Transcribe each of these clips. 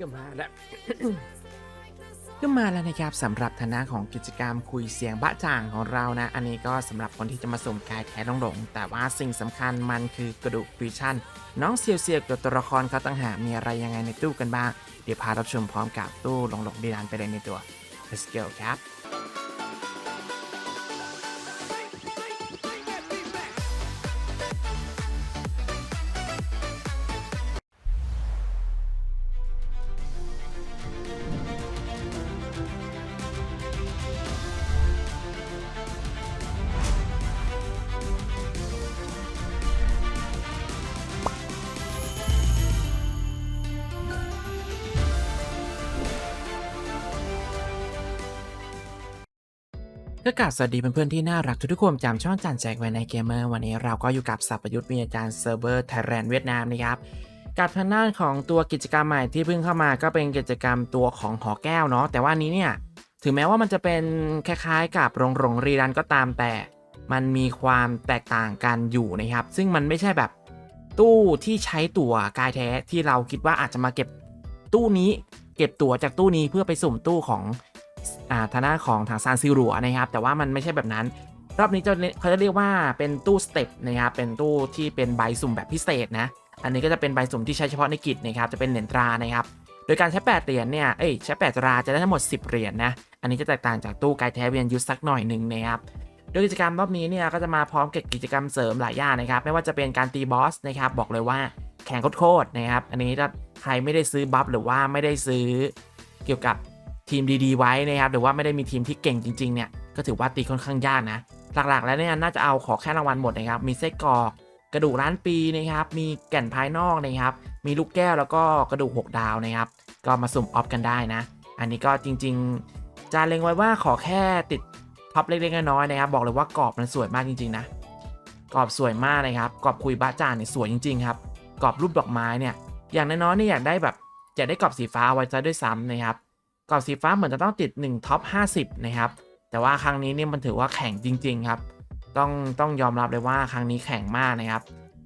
ก็มาแล้วก็มาแล้วนะครับสำหรับฐานะของกิจกรรมคุยเสียงบะจ่างของเรานะ อันนี้ก็สำหรับคนที่จะมาสุ่มกายแท้ลงหลง แต่ว่าสิ่งสำคัญมันคือกระดูกฟิชชั่น น้องเซียวเซียวกับตัวละครเขาตั้งหากมีอะไรยังไงในตู้กันบ้าง เดี๋ยวพารับชมพร้อมกับตู้หลงหลงดีดานไปเลยในตัว Let's go ครับ ก็กราบสวัสดีเพื่อนๆที่น่ารักทุกๆคนจำช่องจันแจกไว้ในเกมเมอร์วันนี้เราก็อยู่กับสัพยุทธ์วิญญาณเซิร์ฟเวอร์ไทยแลนด์เวียดนามนะครับกับทางด้านของตัวกิจกรรมใหม่ที่เพิ่งเข้ามาก็เป็นกิจกรรมตัวของหอแก้วเนาะแต่ว่านนี้เนี่ยถึงแม้ว่ามันจะเป็นคล้ายๆ กับโรงโรงรีรันก็ตามแต่ มันมีความแตกต่างกันอยู่นะครับ ซึ่งมันไม่ใช่แบบตู้ที่ใช้ตั๋วกายแท้ที่เราคิดว่าอาจจะมาเก็บตู้นี้ เก็บตั๋วจากตู้นี้เพื่อไปสุ่มตู้ของ อ่าทางด้าของทางซานซิรัวนะครับ แต่ว่ามันไม่ใช่แบบนั้น รอบนี้จะเขาจะเรียกว่าเป็นตู้สเต็ปนะครับ เป็นตู้ที่เป็นใบสุ่มแบบพิเศษนะ อันนี้ก็จะเป็นใบสุ่มที่ใช้เฉพาะในกิจนะครับ จะเป็นเหรียญตรานะครับ โดยการใช้8เหรียญเนี่ย เอ้ย ใช้8ตราจะได้ทั้งหมด 10เหรียญนะ อันนี้จะแตกต่างจากตู้กายแท้เวียนยุทธสักหน่อยหนึ่งนะครับโดยกิจกรรมรอบนี้เนี่ยก็จะมาพร้อมกับกิจกรรมเสริมหลายอย่างนะครับ ไม่ว่าจะเป็นการตีบอสนะครับบอกเลยว่าแข่งโคตรนะครับ อันนี้ถ้าใครไม่ได้ซื้อบัฟหรือว่าไม่ได้ซื้อเกี่ยวกับ ทีมดีๆไว้นะครับหรือว่าไม่ได้มีทีมที่เก่งจริงๆเนี่ยก็ถือว่าตีค่อนข้างยากนะ หลักๆ แล้วเนี่ยน่าจะเอาขอแค่รางวัลหมดนะครับมีไส้กรอกกระดูกล้านปีนะครับมีแก่นภายนอกนะครับมีลูกแก้วแล้วก็กระดูก 6 ดาวนะครับก็มาสุ่มออฟกันได้นะ อันนี้ก็จริงๆจะเล็งไว้ว่าขอแค่ติดท็อปเล็กๆน้อยๆนะครับบอกเลยว่ากรอบมันสวยมากจริงๆนะกรอบสวยมากเลยครับกรอบคุยบ้าจานเนี่ยสวยจริงๆครับกรอบรูปดอกไม้เนี่ยอย่างน้อยๆเนี่ยอยากได้แบบอยากได้กรอบสีฟ้าไว้ซะด้วยซ้ำนะครับ กรอบสีฟ้าเหมือนจะต้องติด1ท็อป50 นะครับ แต่ว่าครั้งนี้เนี่ยมันถือว่าแข่งจริง ๆ ครับ ต้องต้องยอมรับเลยว่าครั้งนี้แข่งมากนะครับ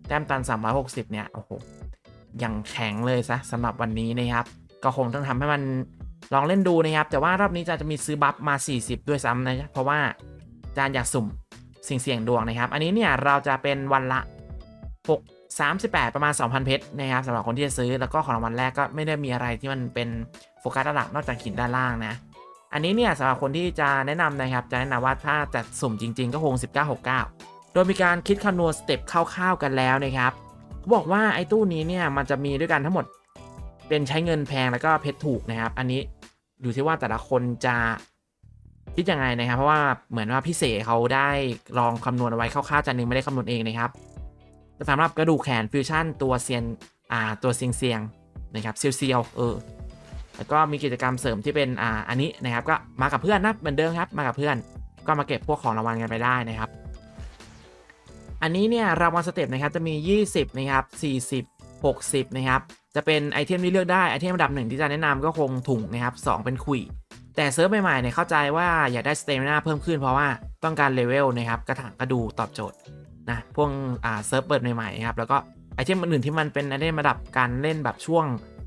แต้มตัน 360 เนี่ย โอ้โห ยังแข็งเลยซะสำหรับวันนี้นะครับ ก็คงต้องทำให้มันลองเล่นดูนะครับ แต่ว่ารอบนี้จานจะมีซื้อบัฟมา 40 ด้วยซ้ำนะ เพราะว่าจานอยากสุ่มสิ่งเสี่ยงดวงนะครับ อันนี้เนี่ยเราจะเป็นวันละ 6 38 ประมาณ 2,000 เพชรนะครับสำหรับคนที่จะซื้อแล้วก็ของรางวัลแรกก็ไม่ได้มีอะไรที่มันเป็นโฟกัสหลักนอกจากหินด้านล่างนะอันนี้เนี่ยสำหรับคนที่จะแนะนำนะครับจะแนะนำว่าถ้าจะสุ่มจริง ๆ ก็คง 1969 โดยมีการคิดคำนวณสเต็ปคร่าวๆกันแล้วนะครับเขาบอกว่าไอ้ตู้นี้เนี่ยมันจะมีด้วยกันทั้งหมดเป็นใช้เงินแพงแล้วก็เพชรถูกนะครับ อันนี้อยู่ที่ว่าแต่ละคนจะคิดยังไงนะครับ เพราะว่าเหมือนว่าพี่เสเขาได้ลองคำนวณเอาไว้คร่าวๆจันนึงไม่ได้คำนวณเองนะครับ สำหรับกระดูกแขนฟิวชั่นตัวเซียนอ่าตัวเซียงเซียงนะครับเซียวเซียวเออแล้วก็มีกิจกรรมเสริมที่เป็นอ่าอันนี้นะครับก็มากับเพื่อนนะเหมือนเดิมครับมากับเพื่อน ก็มาเก็บพวกของรางวัลกันไปได้นะครับ อันนี้เนี่ยรางวัลสเต็ปนะครับจะมี 20นะครับ40 60นะครับจะเป็นไอเทมที่เลือกได้ไอเทมอันดับหนึ่งที่จะแนะนำก็คงถุงนะครับ2เป็นขุยแต่เซิร์ฟใหม่ๆเนี่ยเข้าใจว่าอยากได้สเตมินาเพิ่มขึ้นเพราะว่าต้องการเลเวลนะครับกระถางกระดูตอบโจทย์ นะพวกอ่าเซิร์ฟเปิดใหม่ๆครับแล้วก็ไอเทมอื่นๆที่มันเป็นไอเทมระดับการเล่นแบบช่วง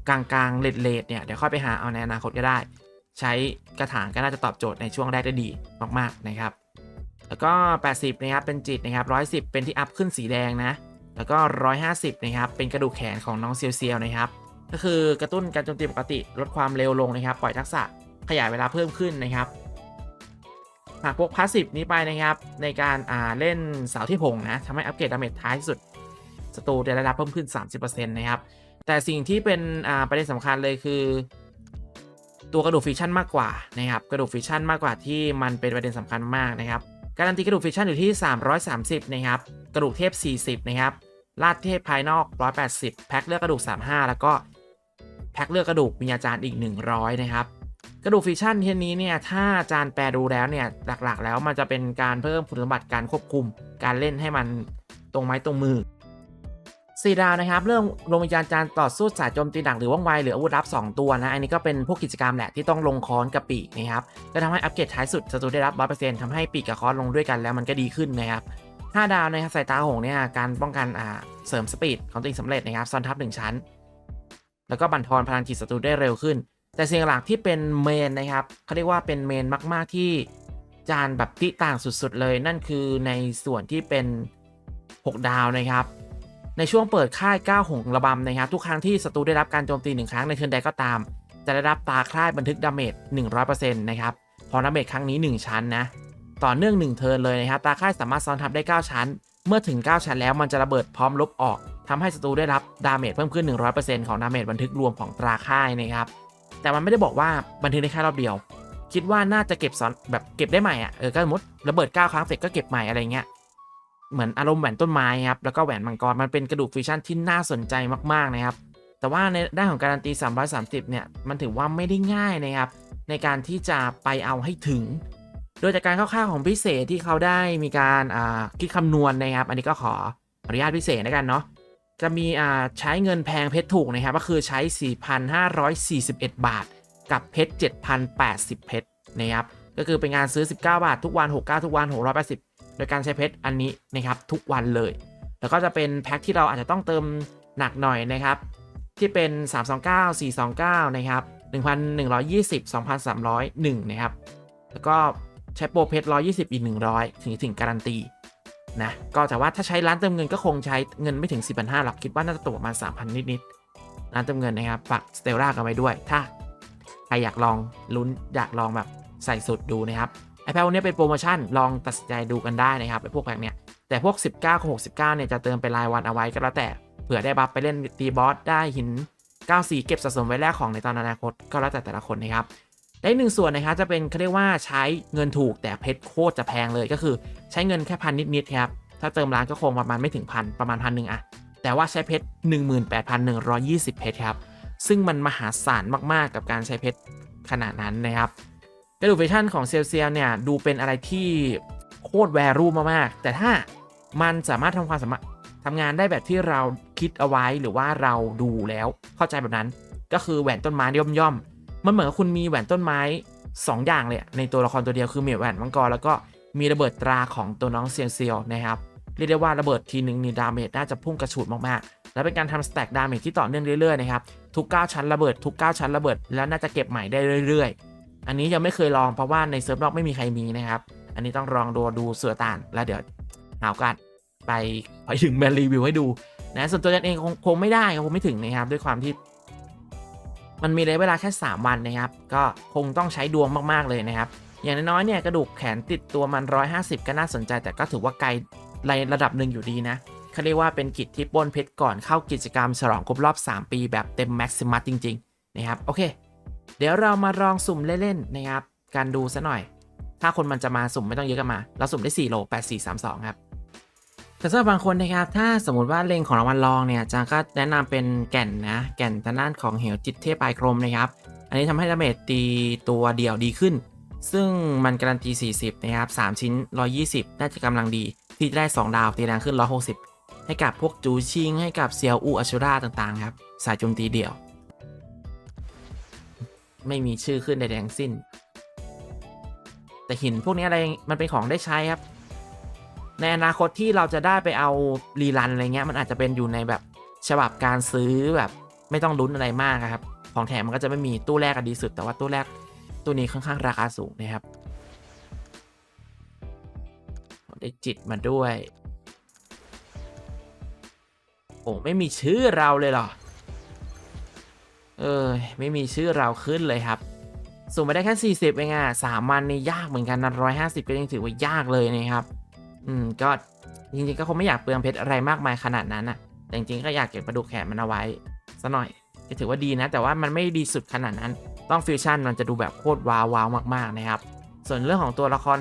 กลางๆเลดๆเนี่ยเดี๋ยวค่อยไปหาเอาในอนาคตก็ได้ ใช้กระถางก็น่าจะตอบโจทย์ในช่วงแรกได้ดีมากๆนะครับ แล้วก็ 80 นะครับเป็นจิตนะครับ110 เป็นที่อัพขึ้นสีแดงนะ แล้วก็ 150 นะครับเป็นกระดูกแขนของน้องเซียวเซียวนะครับ ก็คือกระตุ้นการโจมตีปกติลดความเร็วลงนะครับ ปล่อยทักษะขยายเวลาเพิ่มขึ้นนะครับ หากพวกพาสซีฟนี้ไปนะครับ ในการอ่าเล่นเสาที่ผงนะทำให้อัปเกรดดาเมจท้ายสุดศัตรูจะได้รับเพิ่มขึ้น 30%นะครับ แต่สิ่งที่เป็นอ่าประเด็นสำคัญเลยคือ ตัวกระดูกฟิชชั่นมากกว่านะครับกระดูกฟิชชั่นมากกว่าที่มันเป็นประเด็นสำคัญมากนะครับการันตีกระดูกฟิชชั่นอยู่ที่ 330 นะครับ กระดูกเทพ 40 นะครับ ลาดเทพภายนอก 180 แพ็คเลือกกระดูก 35 แล้วก็ แพ็คเลือกกระดูกมีอาจารย์อีก 100 นะครับ กระดูกฟิชชั่นเช่นนี้เนี่ยถ้าอาจารย์แปลดูแล้วเนี่ยหลักๆ แล้วมันจะเป็นการเพิ่มคุณสมบัติการควบคุม การเล่นให้มันตรงไม้ตรงมือสีดาวนะครับเรื่องลงวิญญาณจารย์ต่อสู้สายโจมตีดักหรือว่องไวหรืออาวุธลับ 2 ตัวนะ อันนี้ก็เป็นพวกกิจกรรมแหละที่ต้องลงคอนกับปีกนะครับก็ทำให้อัปเกรดท้ายสุดศัตรูได้รับ100%ทำให้ปีกกับคอนลงด้วยกันแล้วมันก็ดีขึ้นนะครับ5ดาวนะครับสายตาหงเนี่ยการป้องกันอ่าเสริมสปีดของตัวเองสำเร็จนะครับซ้อนทับ1ชั้น แล้วก็บั่นทอนพลังจิตศัตรูได้เร็วขึ้น แต่สิ่งหลักที่เป็นเมนนะครับเขาเรียกว่าเป็นเมนมากๆที่จานแบบที่ต่างสุดๆเลยนั่นคือในส่วนที่เป็น 6 ดาวนะครับ ในช่วงเปิดค่ายก้าหงระบำนะครับ ทุกครั้งที่ศัตรูได้รับการโจมตีหนึ่งครั้งในเทิร์นใดก็ตาม จะได้รับตาค่ายบันทึกดาเมจ100%นะครับพอดาเมจครั้งนี้ 1 ชั้นนะ ต่อเนื่อง 1 เทิร์นเลยนะครับ ตาค่ายสามารถซ้อนทับได้ 9 ชั้น เมื่อถึง 9 ชั้นแล้วมันจะระเบิดพร้อมลบออกทำให้ศัตรูได้รับดาเมจเพิ่มขึ้น 100%ของดาเมจบันทึกรวมของตาค่ายนะครับ แต่มันไม่ได้บอกว่าบันทึกได้แค่รอบเดียว คิดว่าน่าจะเก็บซ้อนแบบเก็บได้ใหม่อะเออก็สมมติระเบิด 9 ครั้งเสร็จก็เก็บใหม่อะไรเงี้ยเหมือนอารมณ์แหวนต้นไม้ครับแล้วก็แหวนมังกรมันเป็นกระดูกฟิวชั่นที่น่าสนใจมากๆนะครับแต่ว่าในด้านของการันตี 330 เนี่ย มันถือว่าไม่ได้ง่ายนะครับ ในการที่จะไปเอาให้ถึง โดยจากการคร่าวๆของพิเศษที่เขาได้มีการคิดคำนวณนะครับ อันนี้ก็ขออนุญาตพิเศษแล้วกันเนาะ จะมีอ่าใช้เงินแพงเพชรถูกนะครับก็คือใช้ 4,541 บาท กับเพชร 7,080 เพชรนะครับก็คือเป็นงานซื้อ 19 บาททุกวัน 69 ทุกวัน 680 โดยการใช้เพชรอันนี้นะครับทุกวันเลย แล้วก็จะเป็นแพ็คที่เราอาจจะต้องเติมหนักหน่อยนะครับที่เป็น 329 429 นะครับ 1,120 2,301 นะครับ แล้วก็ใช้โปรเพชร120 อีก 100 ถึงถึงการันตี นะก็แต่ว่าถ้าใช้ร้านเติมเงินก็คงใช้เงินไม่ถึง 4,500หรอกคิดว่าน่าจะตกประมาณ3,000 นิดๆร้านเติมเงินนะครับฝากสเตลล่ากันไว้ด้วย ถ้าใครอยากลองลุ้นอยากลองแบบใส่สุดดูนะครับไอแพดนี้เป็นโปรโมชั่นลองตัดสินใจดูกันได้นะครับไอพวกแพ็คเนี้ยแต่พวก 19กับ69เนี่ยจะเติมเป็นรายวันเอาไว้ก็แล้วแต่เผื่อได้บัฟไปเล่นตีบอสได้หิน 94 เก็บสะสมไว้แลกของในตอนอนาคตก็แล้วแต่แต่ละคนนะครับ และหนึ่งส่วนนะครับจะเป็นเขาเรียกว่าใช้เงินถูกแต่เพชรโคตรจะแพงเลยก็คือ ใช้เงินแค่พันนิดๆครับถ้าเติมร้านก็คงประมาณไม่ถึงพันประมาณพันหนึ่งอะแต่ว่าใช้เพชร 18,120 เพชรครับซึ่งมันมหาศาลมากๆกับการใช้เพชรขนาดนั้นนะครับกระดูกเฟชั่นของเซลเซียเนี่ยดูเป็นอะไรที่โคตรแวรูมากๆ แต่ถ้ามันสามารถทำความสามารถทำงานได้แบบที่เราคิดเอาไว้หรือว่าเราดูแล้วเข้าใจแบบนั้น ก็คือแหวนต้นไม้ย่อมย่อม มันเหมือนคุณมีแหวนต้นไม้ 2 อย่างเลยในตัวละครตัวเดียวคือมีแหวนมังกรแล้วก็มีระเบิดตราของตัวน้องเซียนเซียวนะครับเรียกได้ว่าระเบิดทีหนึ่งนี่ดาเมจน่าจะพุ่งกระฉูดมากๆ และเป็นการทำสแต็กดาเมจที่ต่อเนื่องเรื่อยๆนะครับทุก 9 ชั้นระเบิดทุก 9 ชั้นระเบิดแล้วน่าจะเก็บใหม่ได้เรื่อย ๆ อันนี้ยังไม่เคยลองเพราะว่าในเซิร์ฟนอกไม่มีใครมีนะครับอันนี้ต้องลองดูดูเสือตานแล้วเดี๋ยวหาโอกาสไปไปถึงแมนรีวิวให้ดูนะส่วนตัวยันเองคงคงไม่ได้คงไม่ถึงนะครับด้วยความที่ มันมีระยะเวลาแค่ 3 วันนะครับ ก็คงต้องใช้ดวงมากๆเลยนะครับ อย่างน้อยๆเนี่ยกระดูกแขนติดตัวมัน 150 ก็น่าสนใจ แต่ก็ถือว่าไกลในระดับหนึ่งอยู่ดีนะเขาเรียกว่าเป็นกิจที่ป้นเพชรก่อนเข้ากิจกรรมฉลองครบรอบ 3 ปีแบบเต็มแม็กซิมัสจริงๆนะครับโอเค เดี๋ยวเรามาลองสุ่มเล่นๆนะครับการดูซะหน่อย ถ้าคนมันจะมาสุ่มไม่ต้องเยอะกันมา เราสุ่มได้4โล8432 ครับ แต่สำหรับบางคนนะครับ ถ้าสมมติว่าเลงของรางวัลรองเนี่ยจางก็แนะนำเป็นแก่นนะ แก่นทางด้านของเหวจิตเทพปลายครมนะครับ อันนี้ทำให้ดาเมจตีตัวเดี่ยวดีขึ้น ซึ่งมันการันตี 40 นะครับ 3 ชิ้น 120 น่าจะกำลังดี ที่จะได้ 2 ดาวตีแรงขึ้น 160 ให้กับพวกจูชิง ให้กับเซียวอูอัชูราต่างๆครับ สายโจมตีเดี่ยว ไม่มีชื่อขึ้นใดๆทั้งสิ้น แต่หินพวกนี้อะไรมันเป็นของได้ใช้ครับ ในอนาคตที่เราจะได้ไปเอารีรันอะไรเงี้ยมันอาจจะเป็นอยู่ในแบบฉบับการซื้อแบบไม่ต้องลุ้นอะไรมากครับ ของแถมมันก็จะไม่มีตู้แรกอดีสุด แต่ว่าตู้แรกตู้นี้ค่อนข้างราคาสูงนะครับได้จิตมาด้วย โอ้ไม่มีชื่อเราเลยเหรอ เออไม่มีชื่อเราขึ้นเลยครับสุ่มไปได้แค่ 40เองอะสามวันนี่ยากเหมือนกันนะร้อยห้าสิบก็ยังถือว่ายากเลยนะครับ อืมก็จริงๆ ก็คงไม่อยากเปลืองเพชรอะไรมากมายขนาดนั้นอะแต่จริงๆ ก็อยากเก็บกระดูกแขนมันเอาไว้ซะหน่อยก็ถือว่าดีนะ แต่ว่ามันไม่ดีสุดขนาดนั้น ต้องฟิวชั่นมันจะดูแบบโคตรว้าวว้าวมากๆนะครับ ส่วนเรื่องของตัวละคร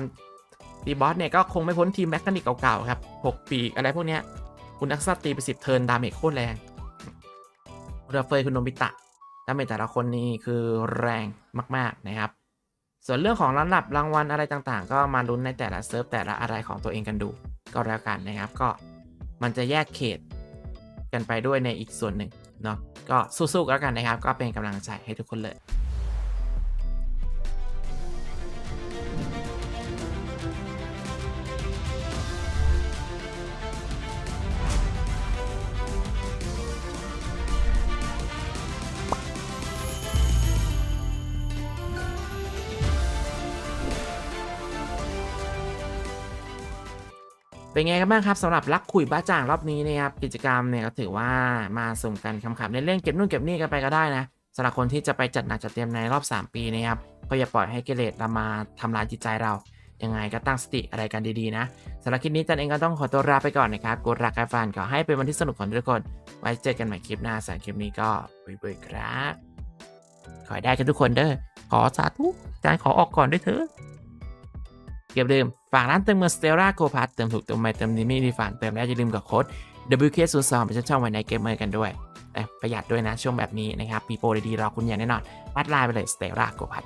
ตีบอสเนี่ยก็คงไม่พ้นทีมแมคคานิกเก่าๆครับ6 ปีอะไรพวกเนี้ยคุณนักซัตตีไปสิบเทิร์นดาเมจโคตรแรงคุณรเฟยคุณโนบิตะดาเมจแต่ละคนนี่คือแรงมากๆนะครับ ส่วนเรื่องของลำดับรางวัลอะไรต่างๆ ก็มาลุ้นในแต่ละเซิร์ฟแต่ละอะไรของตัวเองกันดู ก็แล้วกันนะครับก็มันจะแยกเขตกันไปด้วยในอีกส่วนหนึ่งเนาะก็สู้ๆแล้วกันนะครับ ก็เป็นกำลังใจให้ทุกคนเลย เป็นไงกันบ้างครับสำหรับรักคุยบ้าจ่างรอบนี้นะครับกิจกรรมเนี่ยก็ถือว่ามาสุ่มกันคำขำๆเล่นๆเก็บนู่นเก็บนี่กันไปก็ได้นะสำหรับคนที่จะไปจัดหนักจัดเต็มในรอบ 3 ปีนะครับก็อย่าปล่อยให้กิเลสเรามาทำลายจิตใจเรายังไงก็ตั้งสติอะไรกันดีๆนะสำหรับคลิปนี้จันเองก็ต้องขอตัวลาไปก่อนนะครับกดรักกันฟันขอให้เป็นวันที่สนุกของทุกคน ไว้เจอกันใหม่คลิปหน้าสำหรับคลิปนี้ก็บ๊ายบายครับขอให้ได้กันทุกคนเด้อขอสาธุจานขอออกก่อนด้วยเถอะเก็บลืม ฝากร้านเติมเงินสเตลล่าโกพัทเติมถูกเติมใหม่เติมดีไม่มีฝันเติมแล้วอย่าลืมกับโค้ด WK02 ไปช่องไว้ในเกมเมอร์กันด้วยแต่ประหยัดด้วยนะช่วงแบบนี้นะครับปีโปรดีๆรอคุณอย่างแน่นอนปัดไลน์ไปเลยสเตลล่าโกพัท